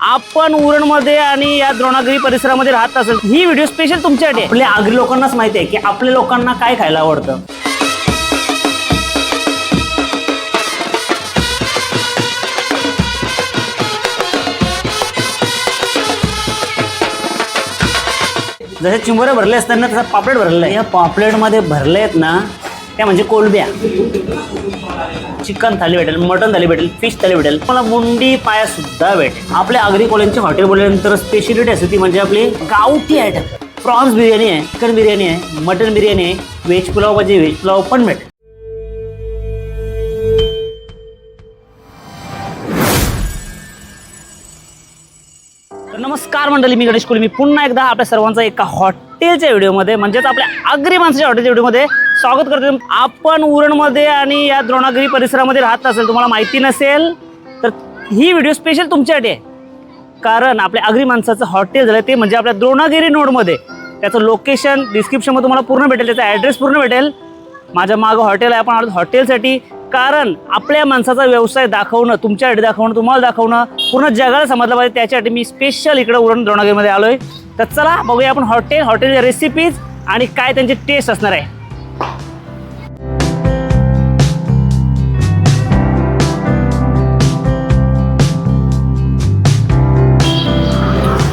आपण उरणमध्ये आणि या द्रोणागिरी परिसरामध्ये राहत असेल ही व्हिडिओ स्पेशल तुमच्यासाठी. आपल्या आगरी लोकांनाच माहिती आहे की आपल्या लोकांना काय खायला आवडतं जसे चिंबोरे भरले असताना तसा पापलेट भरलेला आहे या पापलेटमध्ये भरले आहेत ना त्या म्हणजे कोलब्या. चिकन थाली भेटेल मटन थाली भेटेल फिश थाली भेटेल. मला मुंडी पाया सुद्धा भेटेल. आपल्या आगरी कॉलेजचे हॉटेल बोलल्यानंतर स्पेशलिटी असते ती म्हणजे आपली गावठी आयटम प्रॉन्स बिर्याणी आहे चिकन बिर्याणी आहे मटन बिर्याणी आहे व्हेज पुलाव पाहिजे व्हेज पुलाव पण भेटेल. नमस्कार मंडळी मी गणेश कोली मी पुन्हा एकदा आपल्या सर्वांचा एका हॉटेलच्या व्हिडिओमध्ये म्हणजेच आपल्या आगरी माणसाच्या हॉटेलच्या व्हिडिओमध्ये स्वागत करतो. आपण उरणमध्ये आणि या द्रोणागिरी परिसरामध्ये राहत असेल तुम्हाला माहिती नसेल तर ही व्हिडिओ स्पेशल तुमच्यासाठी आहे. कारण आपल्या आगरी माणसाचं हॉटेल झालं ते म्हणजे आपल्या द्रोणागिरी नोडमध्ये. त्याचं लोकेशन डिस्क्रिप्शनमध्ये तुम्हाला पूर्ण भेटेल त्याचा ॲड्रेस पूर्ण भेटेल. माझ्या मागं हॉटेल आहे आपण आलो हॉटेलसाठी कारण आपल्या माणसाचा व्यवसाय दाखवणं तुमच्यासाठी दाखवणं तुम्हाला दाखवणं पूर्ण जगाला समजलं पाहिजे. त्याच्यासाठी मी स्पेशल इकडं उरण द्रोणागिरीमध्ये आलो आहे तर चला बघूया आपण हॉटेल हॉटेलच्या रेसिपीज आणि काय त्यांची टेस्ट असणार आहे.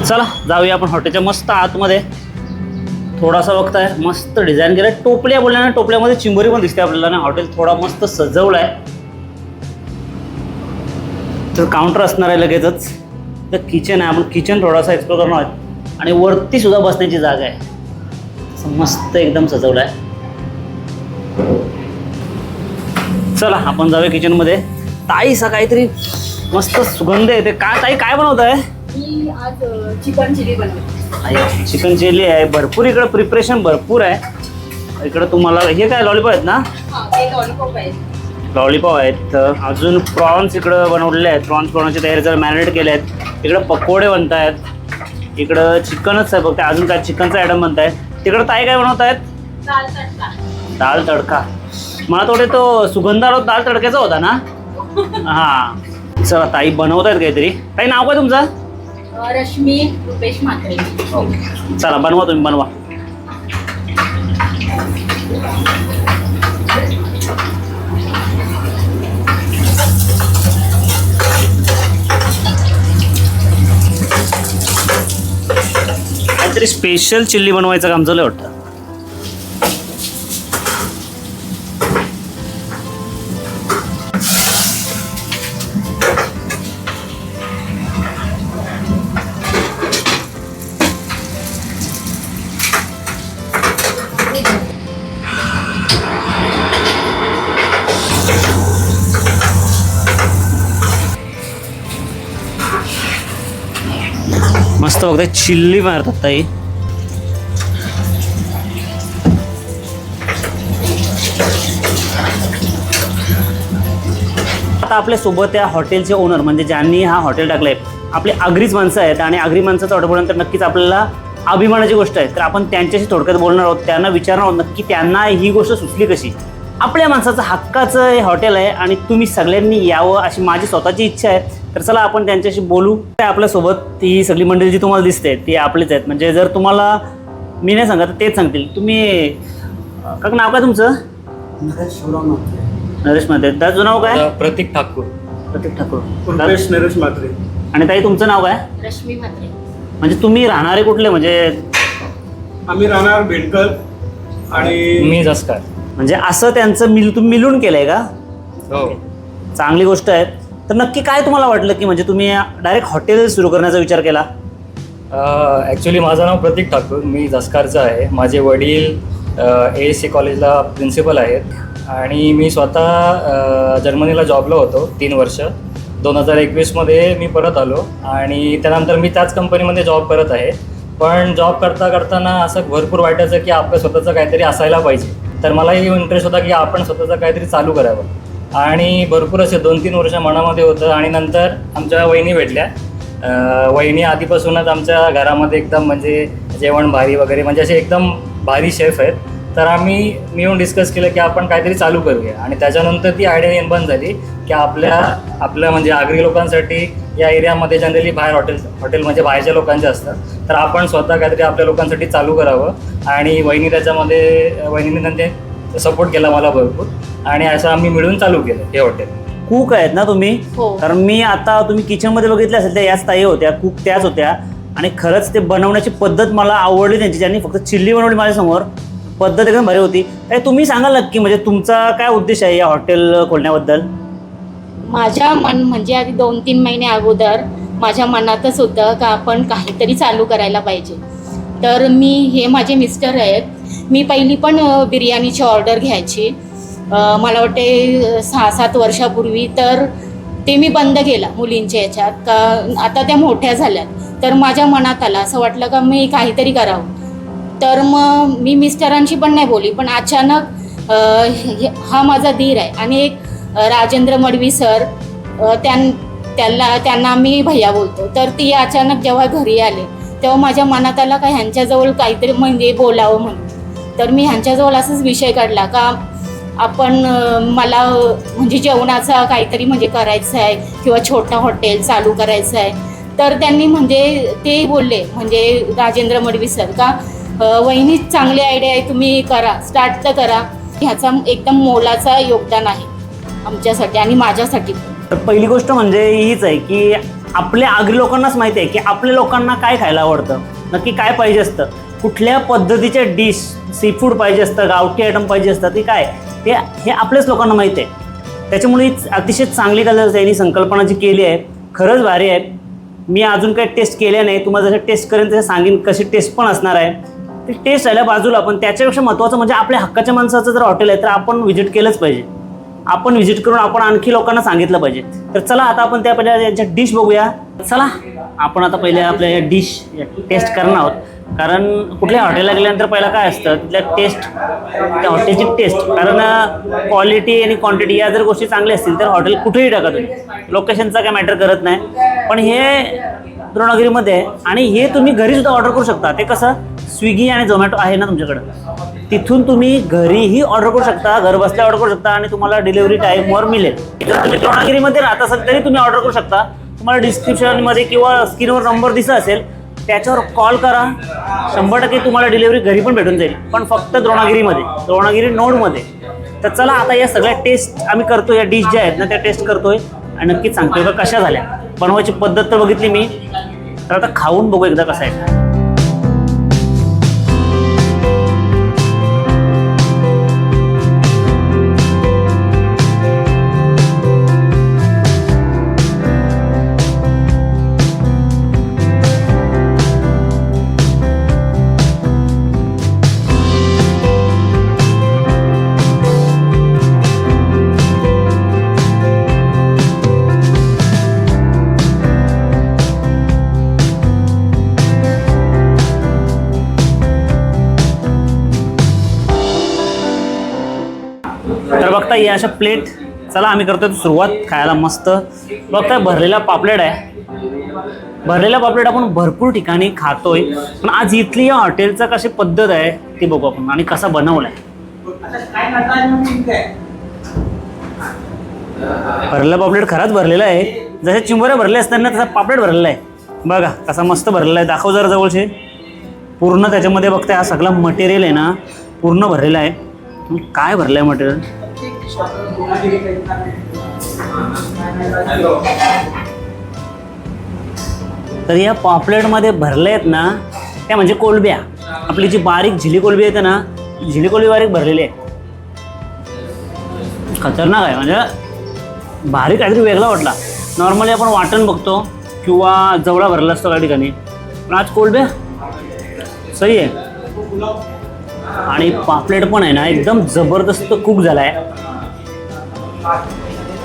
चला जाऊया आपण हॉटेलच्या मस्त आतमध्ये. थोडासा बघताय मस्त डिझाईन केलाय. टोपल्या बोलल्याने टोपल्यामध्ये चिंबोरी पण दिसते आपल्याला ना. हॉटेल थोडा मस्त सजवलाय. तर काउंटर असणार आहे लगेचच. तर किचन आहे. आपण किचन थोडासा एक्सप्लोर करणार आहोत. आणि वरती सुद्धा बसण्याची जागा आहे. मस्त एकदम सजवलं आहे चला आपण जाऊया किचनमध्ये ताईसा काहीतरी मस्त सुगंध येते. काय ताई काय बनवत आहे चिकन चिली बनवते. चिकन चिली आहे भरपूर इकडं प्रिपरेशन भरपूर आहे. इकडं तुम्हाला हे काय लॉलीपॉप आहेत ना? हा लॉलीपॉप आहे लॉलीपॉप आहेत. अजून प्रॉन्स इकडं बनवलेले आहेत. प्रॉन्स बनवण्याची तयारी जर मॅरिनेट केले आहेत. इकडं पकोडे बनत आहेत इकडं चिकनच आहे फक्त अजून काय चिकनचा आयटम बनत आहे तिकडं ताई काय बनवत आहेत दाल तडका. मला थोडे तो सुगंधार दाल तडक्याचा होता ना? हां. चला ताई बनवत आहेत काहीतरी. ताई नाव काय तुमचं? रश्मी रुपेश म्हात्रे. ओके. चला बनवा तुम्ही बनवा. काहीतरी स्पेशल चिल्ली बनवायचं काम झालं वाटतं. मस्त बघताय चिल्ली मारतात ताई. आता आपल्यासोबत या हॉटेलचे ओनर म्हणजे ज्यांनी हा हॉटेल टाकलंय आपले आगरीच माणसं आहेत आणि आगरी माणसाचं हॉटेल बोलल्यानंतर नक्कीच आपल्याला अभिमानाची गोष्ट आहे. तर आपण त्यांच्याशी थोडक्यात बोलणार आहोत त्यांना विचारणार आहोत नक्की त्यांना ही गोष्ट सुचली कशी? आपल्या माणसाचं हक्काचं हे हॉटेल आहे आणि तुम्ही सगळ्यांनी यावं अशी माझी स्वतःची इच्छा आहे. तर चला आपण त्यांच्याशी बोलू. आपल्यासोबत ही सगळी मंडळी जी तुम्हाला दिसते ती आपलीच आहेत. म्हणजे जर तुम्हाला मी नाही सांगत तर तेच सांगतील. तुम्ही का नाव काय तुमचं? नरेशमध्ये त्याचं नाव काय? प्रतीक ठाकूर. प्रतीक ठाकूर. रुपेश नरेश म्हात्रे आणि ताई तुमचं नाव काय? रश्मी म्हात्रे म्हणजे तुम्ही राहणारे कुठले? म्हणजे आम्ही राहणार बेडकर आणि मी जसकार. म्हणजे असं त्यांचं मिल तुम्ही मिळून केलंय का? हो. चांगली गोष्ट आहे. तर नक्की काय तुम्हाला वाटलं की म्हणजे तुम्ही डायरेक्ट हॉटेल सुरू करण्याचा विचार केला? ॲक्च्युली माझं नाव प्रतीक ठाकूर मी जसकारचं आहे. माझे वडील ए एस सी कॉलेजला प्रिन्सिपल आहेत. आणि मी स्वतः जर्मनीला जॉबला होतो तीन वर्ष. दोन हजार एकवीसमध्ये मी परत आलो आणि त्यानंतर मी त्याच कंपनीमध्ये जॉब करत आहे. पण जॉब करता करताना असं भरपूर वाटायचं की आपलं स्वतःचं काहीतरी असायला पाहिजे. तर मलाही इंटरेस्ट होता की आपण स्वतःचं काहीतरी चालू करावं. आणि भरपूर असे दोन तीन वर्ष मनामध्ये होतं आणि नंतर आमच्या वहिनी भेटल्या. वहिनी आधीपासूनच आमच्या घरामध्ये एकदम म्हणजे जेवण भारी वगैरे म्हणजे असे एकदम भारी शेफ आहेत. तर आम्ही मिळून डिस्कस केलं की आपण काहीतरी चालू करूया. आणि त्याच्यानंतर ती आयडिया निर्माण झाली की आपल्या आपल्या म्हणजे आगरी लोकांसाठी या एरियामध्ये जनरली बाहेर हॉटेल हॉटेल म्हणजे बाहेरच्या लोकांचे असतात. तर आपण स्वतः काहीतरी आपल्या लोकांसाठी चालू करावं. आणि वहिनी त्याच्यामध्ये वहिनीने ते सपोर्ट केला मला भरपूर. आणि असं आम्ही मिळून चालू केलं हे हॉटेल कुक आहेत ना तुम्ही? हो. कारण मी आता तुम्ही किचनमध्ये बघितले असेल त्या याच ताई होत्या कुक त्याच होत्या. आणि खरंच ते बनवण्याची पद्धत मला आवडली त्यांची ज्यांनी फक्त चिल्ली बनवली माझ्यासमोर. पद्धत एकदम भारी होती. काय तुम्ही सांगाल नक्की म्हणजे तुमचा काय उद्देश आहे या हॉटेल खोलण्याबद्दल? माझ्या मन म्हणजे आधी दोन तीन महिने अगोदर माझ्या मनातच होतं का आपण काहीतरी चालू करायला पाहिजे. तर मी हे माझे मिस्टर आहेत. मी पहिली पण बिर्याणीची ऑर्डर घ्यायची. मला वाटते सहा सात वर्षापूर्वी तर ते मी बंद केलं मुलींच्या याच्यात. का आता त्या मोठ्या झाल्यात. तर माझ्या मनात आलं असं वाटलं का मी काहीतरी करावं. तर मग मी मिस्टरांशी पण नाही बोली पण अचानक हे- हा माझा धीर आहे. आणि एक राजेंद्र मडवी सर त्यां त्यांना त्यांना आम्ही भैया बोलतो. तर ती अचानक जेव्हा घरी आले तेव्हा माझ्या मनात आला का ह्यांच्याजवळ काहीतरी म्हणजे बोलावं म्हणून. तर मी ह्यांच्याजवळ असाच विषय काढला का आपण मला म्हणजे जेवणाचा काहीतरी म्हणजे करायचं आहे किंवा छोटा हॉटेल चालू करायचं आहे. तर त्यांनी म्हणजे ते बोलले म्हणजे राजेंद्र मडवी सर का वहिनी चांगली आयडिया आहे तुम्ही करा स्टार्ट तर करा. ह्याचा एकदम मोलाचा योगदान आहे आमच्यासाठी आणि माझ्यासाठी. पहिली गोष्ट म्हणजे हीच आहे की आपल्या आगरी लोकांनाच माहिती आहे की आपल्या लोकांना काय खायला आवडतं नक्की काय पाहिजे असतं कुठल्या पद्धतीच्या डिश सी फूड पाहिजे असतं गावठी आयटम पाहिजे असतं ते काय? ते हे आपल्याच लोकांना माहिती आहे. त्याच्यामुळे ही अतिशय चांगली कलर यांनी संकल्पना जी केली आहे खरंच भारी आहे. मी अजून काही टेस्ट केल्या नाही तुम्हाला जसं टेस्ट करेन तसं सांगेन कशी टेस्ट पण असणार आहे. ते टेस्ट राहिल्या बाजूला पण त्याच्यापेक्षा महत्त्वाचं म्हणजे आपल्या हक्काच्या माणसाचं जर हॉटेल आहे तर आपण व्हिजिट केलंच पाहिजे. आपण व्हिजिट करून आपण आणखी लोकांना सांगितलं पाहिजे. तर चला आता आपण त्या पहिल्या यांच्या डिश बघूया. चला आपण आता पहिले आपल्या या डिश टेस्ट करणार आहोत. कारण कुठल्या हॉटेलला गेल्यानंतर पहिला काय असतं? तिथल्या टेस्ट त्या हॉटेलची टेस्ट कारण क्वालिटी आणि क्वांटिटी या जर गोष्टी चांगल्या असतील तर हॉटेल कुठेही टाका तुम्ही. लोकेशनचा काय मॅटर करत नाही. पण हे द्रोणागिरीमध्ये आणि हे तुम्ही घरी सुद्धा ऑर्डर करू शकता. ते कसं? स्विगी आणि झोमॅटो आहे ना तुमच्याकडं. तिथून तुम्ही घरीही ऑर्डर करू शकता घर बसल्या ऑर्डर करू शकता आणि तुम्हाला डिलिव्हरी टाईमवर मिळेल. जर तुम्ही द्रोणागिरीमध्ये राहत असाल तरी तुम्ही ऑर्डर करू शकता. तुम्हाला डिस्क्रिप्शनमध्ये किंवा स्क्रीनवर नंबर दिसत असेल त्याच्यावर कॉल करा. शंभर टक्के तुम्हाला डिलिव्हरी घरी पण भेटून जाईल. पण फक्त द्रोणागिरीमध्ये द्रोणागिरी नोडमध्ये. तर चला आता या सगळ्या टेस्ट आम्ही करतो या डिश ज्या आहेत ना त्या टेस्ट करतोय. आणि नक्कीच सांगतोय का कशा झाल्या. बनवायची पद्धत तर बघितली मी. तर आता खाऊन बघू एकदा कसं आहे. तर बघता या अशा प्लेट चला आम्ही करतोय सुरुवात. खायला मस्त. बघता भरलेला पापलेट आहे. भरलेला पापलेट आपण भरपूर ठिकाणी खातोय. पण आज इथली या हॉटेलचा कशी पद्धत आहे ती बघू आपण. आणि कसा बनवलाय. भरलेला पापलेट खराच भरलेला आहे. जसे चिंबोऱ्या भरले असताना तसा पापलेट भरलेला आहे. बघा कसा मस्त भरलेला आहे. दाखव जरा जवळचे. पूर्ण त्याच्यामध्ये बघताय हा सगळा मटेरियल आहे ना पूर्ण भरलेला आहे. काय भरलं आहे मटेरियल तर या पॉपलेटमध्ये भरले आहेत ना त्या म्हणजे कोलब्या. आपली जी बारीक झिली कोलबी येते ना झिली कोलबी बारीक भरलेली आहे. खतरनाक आहे म्हणजे बारीक काहीतरी वेगळा वाटला. नॉर्मली आपण वाटण बघतो किंवा जवळा भरला असतो काही ठिकाणी. पण आज कोलब्या? सही आहे. आणि पापलेट पण आहे ना एकदम जबरदस्त कुक झाला आहे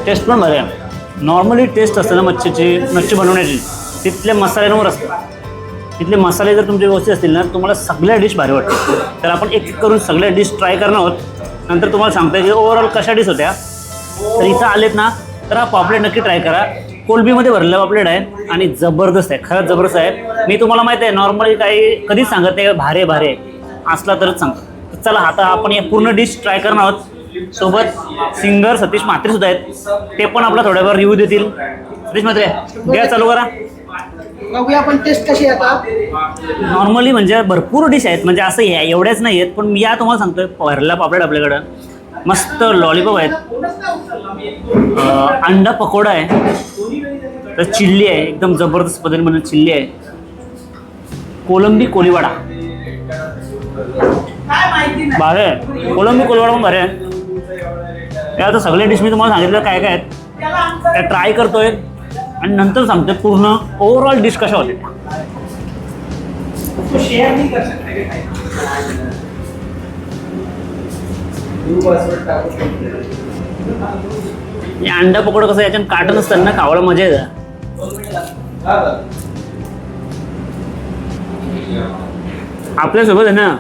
टेस्ट पण भारी आहे. नॉर्मली टेस्ट असते ना मच्छीची मच्छी बनवण्याची. तिथल्या मसाल्यांवर असतं. तिथले मसाले जर तुमचे व्यवस्थित असतील ना तुम्हाला सगळ्या डिश भारी वाटते तर आपण एक एक करून सगळ्या डिश ट्राय करणार आहोत. नंतर तुम्हाला सांगतोय की ओव्हरऑल कशा डिश होत्या. तर इथं आलेत ना तर हा पॉपलेट नक्की ट्राय करा. कोलबीमध्ये भरलेला पॉपलेट आहे आणि जबरदस्त आहे. खरंच जबरदस्त आहे. मी तुम्हाला माहिती आहे नॉर्मली काही कधीच सांगत नाही भारे भारे असला तरच सांगतो. चला आता आपण या पूर्ण डिश ट्राय करणार आहोत. सोबत सिंगर सतीश म्हात्रे सुद्धा आहेत. ते पण आपला थोड्यावेळ रिव्ह्यू देतील. सतीश म्हात्रे घ्या चालू करा. बघूया आपण टेस्ट कशी येतात नॉर्मली म्हणजे भरपूर डिश आहेत. म्हणजे असं हे एवढ्याच नाही आहेत. पण या तुम्हाला सांगतोय भरला पापलेट आपल्याकडं. मस्त लॉलीपॉप आहेत. अं, अंडा पकोडा आहे. तर चिल्ली आहे. एकदम जबरदस्त पद्धतीने बनवलेली चिल्ली आहे. कोलंबी कोलीवाडा. भारे आहे. कोलंबी कोलीवाडा पण भारे आहे. या आता सगळे डिश मी तुम्हाला सांगितलं काय काय आहेत त्या ट्राय करतोय आणि नंतर सांगतोय पूर्ण ओव्हरऑल डिश कशा होत्या. शेअर नाही कर सकते हे अंडा पकोडा कसं याच्यात काटन असतं ना खावायला मजा येतं. आपल्यासोबत आहे ना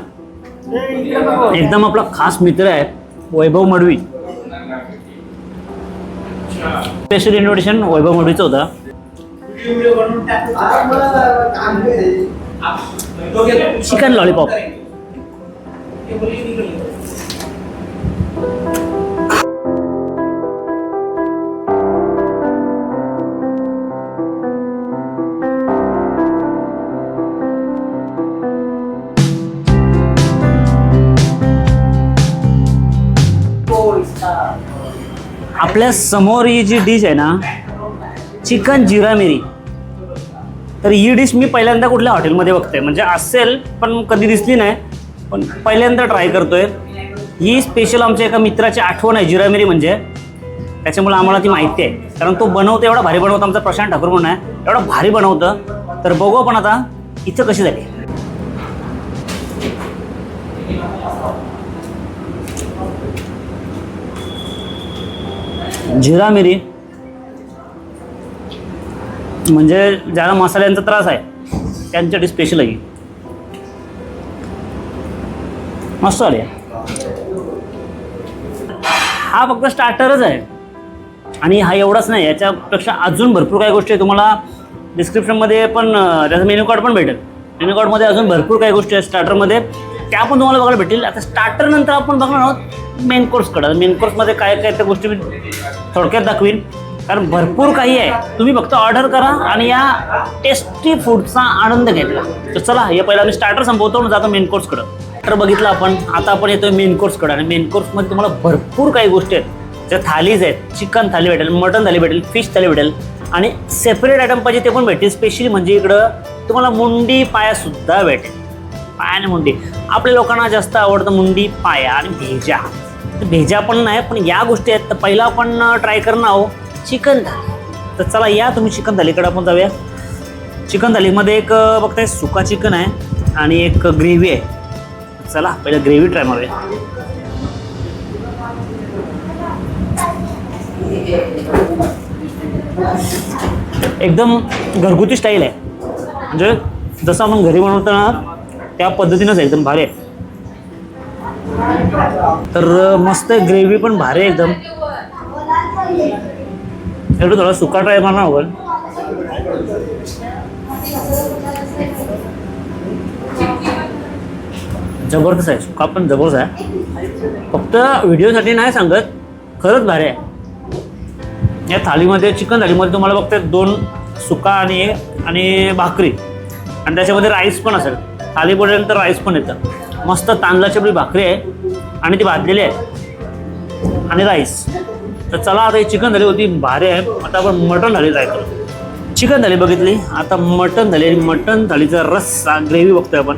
एकदम आपला खास मित्र आहे वैभव मडवी. स्पेशल इन्व्हिटेशन वैभव मडवीचं होतं चिकन लॉलीपॉप आपल्यासमोर ही जी डिश आहे ना चिकन जिरा मिरी. तर ही डिश मी पहिल्यांदा कुठल्या हॉटेलमध्ये बघतोय. म्हणजे असेल पण कधी दिसली नाही. पण पहिल्यांदा ट्राय करतोय. ही स्पेशल आमच्या एका मित्राची आठवण आहे जिरा मिरी म्हणजे. त्याच्यामुळे आम्हाला ती माहिती आहे. कारण तो बनवतो एवढा भारी बनवतो. आमचा प्रशांत ठाकूर म्हणून आहे. एवढा भारी बनवतं. तर बघू आपण आता इथं कशी झाली. जिरा मिरी. म्हणजे ज्याला मसाल्यांचा त्रास आहे त्यांच्यासाठी स्पेशल आहे मस्त आले हा फक्त स्टार्टरच आहे. आणि हा एवढाच नाही याच्यापेक्षा अजून भरपूर काही गोष्टी आहे तुम्हाला डिस्क्रिप्शनमध्ये पण त्याचं मेन्यू कार्ड पण भेटेल. मेन्यू कार्डमध्ये अजून भरपूर काही गोष्टी आहेत स्टार्टरमध्ये त्या पण तुम्हाला बघायला भेटेल आता स्टार्टर नंतर आपण बघणार आहोत. मेन कोर्सकडं मेन कोर्समध्ये काय काय त्या गोष्टी मी थोडक्यात दाखवीन. कारण भरपूर काही आहे. तुम्ही फक्त ऑर्डर करा आणि या टेस्टी फूडचा आनंद घेतला. तर चला हे पहिला मी स्टार्टर संपवतो ना जातो मेन कोर्सकडं स्टार्टर बघितलं आपण आता आपण येतोय मेन कोर्सकडं आणि मेन कोर्समध्ये तुम्हाला भरपूर काही गोष्टी आहेत. ज्या थालीज आहेत चिकन थाली भेटेल मटन थाली भेटेल फिश थाली भेटेल. आणि सेपरेट आयटम पाहिजे ते पण भेटेल स्पेशली म्हणजे इकडं तुम्हाला मुंडी पायासुद्धा भेटेल. पाय आणि मुंडी. आपल्या लोकांना जास्त आवडतं मुंडी पाया आणि भेजा. तर भेजा पण नाही पण या गोष्टी आहेत. तर पहिला आपण ट्राय करणार आहोत. चिकन थाली तर चला या तुम्ही चिकन थालीकडे आपण जाऊया. चिकन थालीमध्ये एक बघताय सुका चिकन आहे आणि एक ग्रेव्ही आहे. चला पहिलं ग्रेव्ही ट्राय मारूया. एकदम घरगुती स्टाईल आहे. म्हणजे जसं आपण घरी बनवतो ना त्या पद्धतीनंच आहे, एकदम भारी आहे. तर मस्त ग्रेव्ही पण भारी आहे एकदम. एवढं थोडा सुका ट्राय म्हणा आपण जबरदस्त आहे. सुका पण जबरदस्त आहे. फक्त व्हिडिओसाठी नाही सांगत खरंच भारी आहे. या थालीमध्ये चिकन थालीमध्ये तुम्हाला फक्त दोन सुका आणि आणि भाकरी. आणि त्याच्यामध्ये राईस पण असेल. थाली तर राईस पण येतं. मस्त तांदळाची आपली भाकरी आहे आणि ती भाजलेली आहे. आणि राईस तर चला आता ही चिकन झाली होती भारी आहे. आता आपण मटण झाली ट्राय करू. चिकन थाळी बघितली. आता मटण आणि मटण थाळीचा रस्सा ग्रेव्ही बघतोय आपण.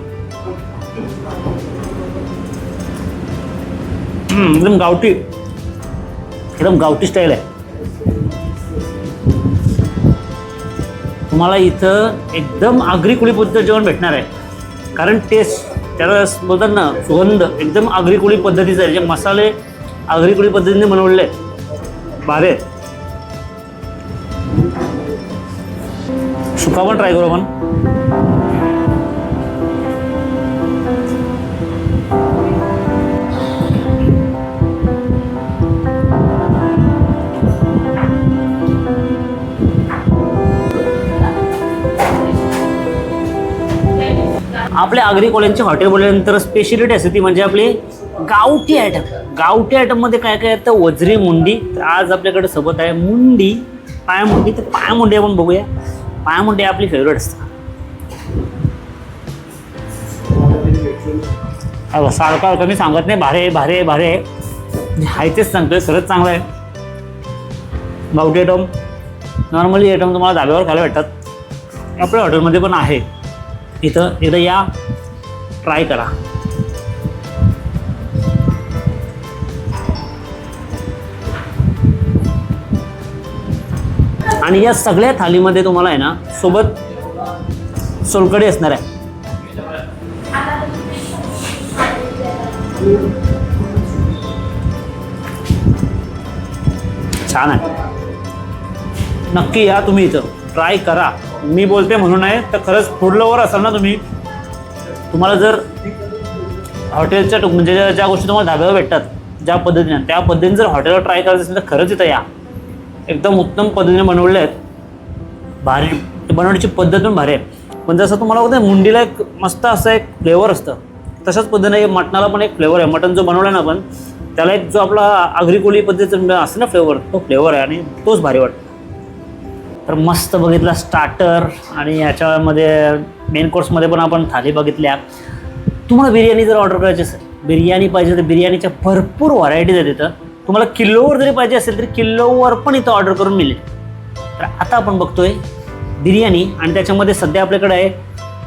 एकदम गावठी. एकदम गावठी स्टाईल आहे. तुम्हाला इथं एकदम आगरी कुळी पद्धत जेवण भेटणार आहे. कारण टेस्ट त्याला बोलतात ना सुगंध. एकदम आगरीकुळी पद्धतीचा आहे. जे मसाले आगरीकुळी पद्धतीने बनवलेले आहेत. भारी आहेत. सुका पण ट्राय करू आपण. आपल्या आगरी कॉलेजचे हॉटेल बोलल्यानंतर स्पेशलिटी असते ती म्हणजे आपली गावठी आयटम. गावठी आयटममध्ये काय काय येतं? वजरी मुंडी. तर आज आपल्याकडे सोबत आहे मुंडी पायामुंडी. तर पायामुंडी आपण बघूया. पायामुंडी आपली फेवरेट असतात सारखा कमी मी सांगत नाही. भारे भारे भारे जे आहे तेच सांगतोय सरच चांगलं आहे. गावठी आयटम. नॉर्मली आयटम तुम्हाला धाब्यावर खायला भेटतात. आपल्या हॉटेलमध्ये पण आहे. इथं इथं या. ट्राय करा. आणि या सगळ्या थालीमध्ये तुम्हाला आहे ना सोबत सोलकडी असणार आहे. छान आहे. नक्की या तुम्ही इथं. ट्राय करा. मी बोलते म्हणून आहे तर खरंच फूड लवर असाल ना तुम्ही तुम्हाला जर हॉटेलच्या म्हणजे ज्या ज्या गोष्टी तुम्हाला धाब्यावर भेटतात ज्या पद्धतीने त्या पद्धतीने जर हॉटेलवर ट्राय करायचं असेल तर खरंच इथं या. एकदम उत्तम पद्धतीने बनवले आहेत. भारी. ते बनवण्याची पद्धत पण भारी आहे. पण जसं तुम्हाला होतं मुंडीला एक मस्त असं एक फ्लेवर असतं. तशाच पद्धतीने हे मटणाला पण एक फ्लेवर आहे. मटण जो बनवला ना आपण त्याला एक जो आपला आगरी कोळी पद्धतीचा असतं ना फ्लेवर तो फ्लेवर आहे आणि तोच भारी वाटतो. तर मस्त बघितला स्टार्टर आणि याच्यामध्ये मेन कोर्समध्ये पण आपण थाली बघितल्या. तुम्हाला बिर्याणी जर ऑर्डर करायची असेल बिर्याणी पाहिजे तर बिर्याणीच्या भरपूर व्हरायटीज आहेत इथं. तुम्हाला किलोवर जरी पाहिजे असेल तरी किलोवर पण इथं ऑर्डर करून मिळेल. तर आता आपण बघतोय बिर्याणी आणि त्याच्यामध्ये सध्या आपल्याकडे आहे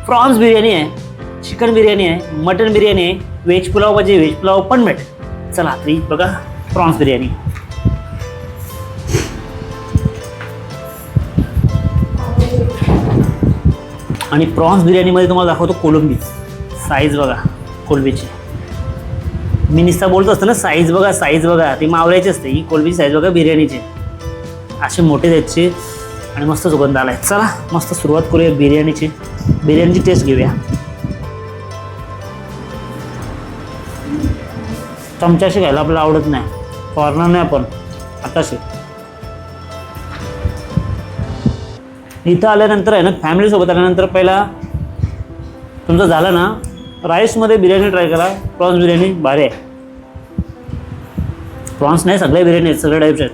प्रॉन्स बिर्याणी आहे चिकन बिर्याणी आहे मटन बिर्याणी आहे व्हेज पुलाव पाहिजे व्हेज पुलाव पण भेटेल. चला तरी बघा प्रॉन्स बिर्याणी. आणि प्रॉन्स बिर्याणीमध्ये तुम्हाला दाखवतो कोलंबी. साईज बघा कोलंबीची. मी निस्ता बोलतो असतं ना साईज बघा साईज बघा. ती मावळ्याची असते ही कोलंबीची साईज बघा बिर्याणीची. असे मोठे त्याचे आणि मस्त सुगंध आला आहे चला मस्त सुरुवात करूया बिर्याणीची. बिर्याणीची टेस्ट घेऊया. चमच्याशी घ्यायला आपल्याला आवडत नाही. फॉरनर नाही आपण आताशी. इथं आल्यानंतर आहे ना फॅमिलीसोबत आल्यानंतर पहिला तुमचं झालं ना राईसमध्ये बिर्याणी ट्राय करा प्रॉन्स बिर्याणी भारी आहे. प्रॉन्स नाही सगळ्या बिर्याणी आहेत सगळ्या टाईप्स आहेत.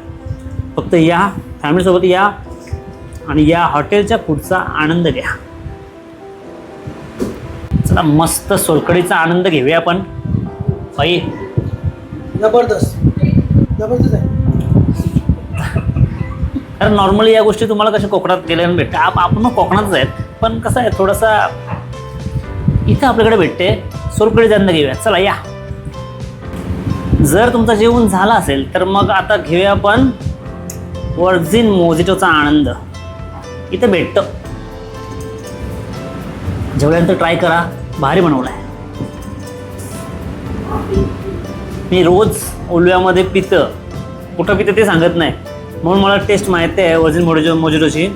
फक्त या फॅमिलीसोबत या आणि या हॉटेलच्या फूडचा आनंद घ्या. चला मस्त सोलकडीचा आनंद घेऊया आपण. बाई. जबरदस्त. जबरदस्त आहे. कारण नॉर्मली या गोष्टी तुम्हाला कशा कोकणात गेल्यानं भेटतं आप आपण कोकणातच आहेत. पण कसं आहे थोडासा इथं आपल्याकडे भेटते. सोलकडी जाणं घेऊया. चला या. जर तुमचं जेवण झालं असेल तर मग आता घेऊया आपण वर्जिन मोजिटोचा आनंद. इथं भेटतं. जेवल्यानंतर ट्राय करा. भारी बनवलं आहे मी रोज ओलव्यामध्ये पितं. कुठं पितं ते सांगत नाही. म्हणून मला टेस्ट माहिती आहे वजन मोडजो मोजिटोची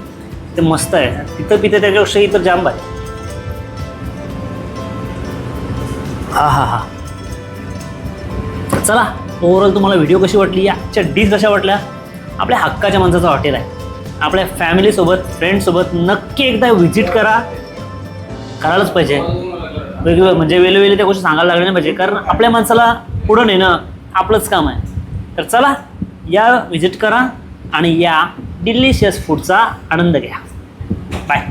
ते मस्त आहे. तिथं पितं त्याच्यापेक्षा इतर जाम भारी हा हा हा चला ओव्हरऑल तुम्हाला व्हिडिओ कशी वाटली? याच्या डिश कशा वाटल्या. आपल्या हक्काच्या माणसाचं हॉटेल आहे. आपल्या फॅमिलीसोबत फ्रेंडसोबत नक्की एकदा व्हिजिट करा. करायलाच पाहिजे. वेगवेगळं म्हणजे वेळोवेळी त्या गोष्टी सांगायला लागल्या नाही पाहिजे. कारण आपल्या माणसाला पुढं नेणं आपलंच काम आहे. तर चला या व्हिजिट करा. आणि या डिलिशियस फूडचा आनंद घ्या. बाय